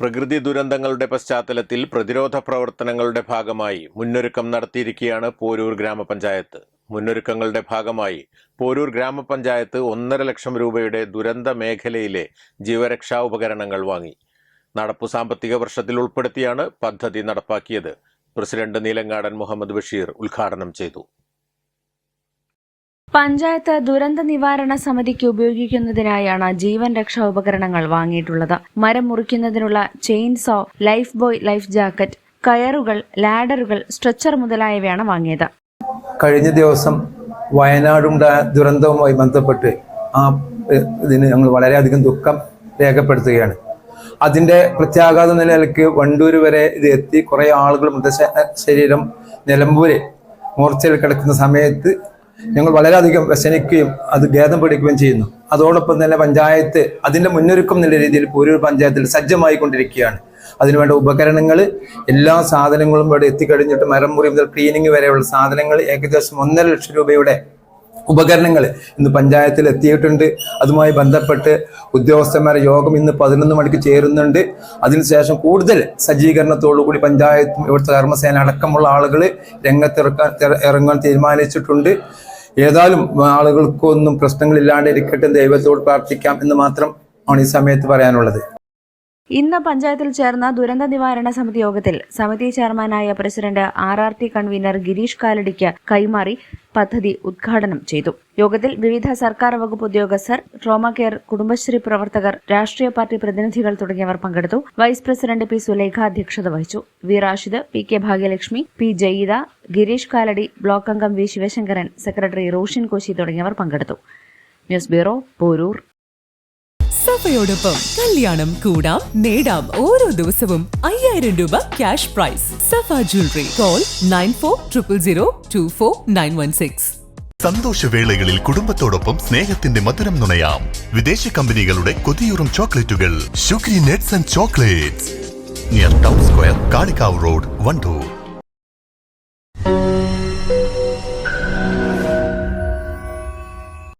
പ്രകൃതി ദുരന്തങ്ങളുടെ പശ്ചാത്തലത്തിൽ പ്രതിരോധ പ്രവർത്തനങ്ങളുടെ ഭാഗമായി മുന്നൊരുക്കം നടത്തിയിരിക്കുകയാണ് പോരൂർ ഗ്രാമപഞ്ചായത്ത്. മുന്നൊരുക്കങ്ങളുടെ ഭാഗമായി പോരൂർ ഗ്രാമപഞ്ചായത്ത് ഒന്നര ലക്ഷം രൂപയുടെ ദുരന്ത മേഖലയിലെ ജീവരക്ഷാ ഉപകരണങ്ങൾ വാങ്ങി. നടപ്പു സാമ്പത്തിക വർഷത്തിൽ ഉൾപ്പെടുത്തിയാണ് പദ്ധതി നടപ്പാക്കിയത്. പ്രസിഡന്റ് നീലങ്ങാടൻ മുഹമ്മദ് ബഷീർ ഉദ്ഘാടനം ചെയ്തു. പഞ്ചായത്ത് ദുരന്ത നിവാരണ സമിതിക്ക് ഉപയോഗിക്കുന്നതിനായാണ് ജീവൻ രക്ഷാ ഉപകരണങ്ങൾ വാങ്ങിയിട്ടുള്ളത്. മരം മുറിക്കുന്നതിനുള്ള chainsaw life buoy life jacket കയറുകൾ ലാഡറുകൾ സ്ട്രെച്ചർ മുതലായവയാണ് വാങ്ങിയത്. കഴിഞ്ഞ ദിവസം വയനാടുണ്ടായ ദുരന്തവുമായി ബന്ധപ്പെട്ട് ആ ഇതിന് ഞങ്ങൾ വളരെയധികം ദുഃഖം രേഖപ്പെടുത്തുകയാണ്. അതിന്റെ പ്രത്യാഘാത നിലയിലേക്ക് വണ്ടൂർ വരെ ഇത് എത്തി. കുറെ ആളുകൾ മൃതശരീരം നിലമ്പൂര് മോർച്ചയിൽ കിടക്കുന്ന സമയത്ത് ഞങ്ങൾ വളരെയധികം വ്യസനിക്കുകയും അത് ഖേദം പിടിക്കുകയും ചെയ്യുന്നു. അതോടൊപ്പം തന്നെ പഞ്ചായത്ത് അതിന്റെ മുന്നൊരുക്കം എന്നുള്ള രീതിയിൽ പൂരൂർ പഞ്ചായത്തിൽ സജ്ജമായി കൊണ്ടിരിക്കുകയാണ് അതിനുവേണ്ട ഉപകരണങ്ങൾ എല്ലാ സാധനങ്ങളും ഇവിടെ എത്തിക്കഴിഞ്ഞിട്ട് മരം മുറി മുതൽ ക്ലീനിങ് വരെയുള്ള സാധനങ്ങൾ ഏകദേശം ഒന്നര ലക്ഷം രൂപയുടെ ഉപകരണങ്ങൾ ഇന്ന് പഞ്ചായത്തിൽ എത്തിയിട്ടുണ്ട്. അതുമായി ബന്ധപ്പെട്ട് ഉദ്യോഗസ്ഥന്മാരുടെ യോഗം ഇന്ന് പതിനൊന്ന് മണിക്ക് ചേരുന്നുണ്ട്. അതിനുശേഷം കൂടുതൽ സജ്ജീകരണത്തോടു കൂടി പഞ്ചായത്തും ഇവിടുത്തെ കർമ്മസേന അടക്കമുള്ള ആളുകൾ രംഗത്തിറക്കാൻ ഇറങ്ങാൻ തീരുമാനിച്ചിട്ടുണ്ട്. ഏതായാലും ആളുകൾക്കൊന്നും പ്രശ്നങ്ങളില്ലാണ്ടിരിക്കട്ടെ ദൈവത്തോട് പ്രാർത്ഥിക്കാം എന്ന് മാത്രം ആണ് ഈ സമയത്ത് പറയാനുള്ളത്. ഇന്ന് പഞ്ചായത്തിൽ ചേർന്ന ദുരന്ത നിവാരണ സമിതി യോഗത്തിൽ സമിതി ചെയർമാനായ president R R T convener Girish കാലടിക്ക് കൈമാറി പദ്ധതി ഉദ്ഘാടനം ചെയ്തു. യോഗത്തിൽ വിവിധ സർക്കാർ വകുപ്പ് ഉദ്യോഗസ്ഥർ ട്രോമ കെയർ കുടുംബശ്രീ പ്രവർത്തകർ രാഷ്ട്രീയ പാർട്ടി പ്രതിനിധികൾ തുടങ്ങിയവർ പങ്കെടുത്തു. വൈസ് പ്രസിഡന്റ് പി സുലേഖ അധ്യക്ഷത വഹിച്ചു. V Rashid P K Bhagyalakshmi P Jayeeda Girish Kalady block അംഗം വി ശിവശങ്കരൻ സെക്രട്ടറി റോഷൻ കോശി തുടങ്ങിയവർ പങ്കെടുത്തു. News bureau Poroor. സഫയോടൊപ്പം കല്യാണം കൂടാം നേടാം ഓരോ ദിവസവും അയ്യായിരം രൂപ cash prize Safa jewellery. Call nine four triple zero two four nine one six സന്തോഷവേളകളിൽ കുടുംബത്തോടൊപ്പം സ്നേഹത്തിന്റെ മധുരം നുണയാം. വിദേശ കമ്പനികളുടെ കൊതിയൂറും ചോക്ലേറ്റുകൾ. Sugary nets and chocolates. Near town square Kalikavu road Wandoor.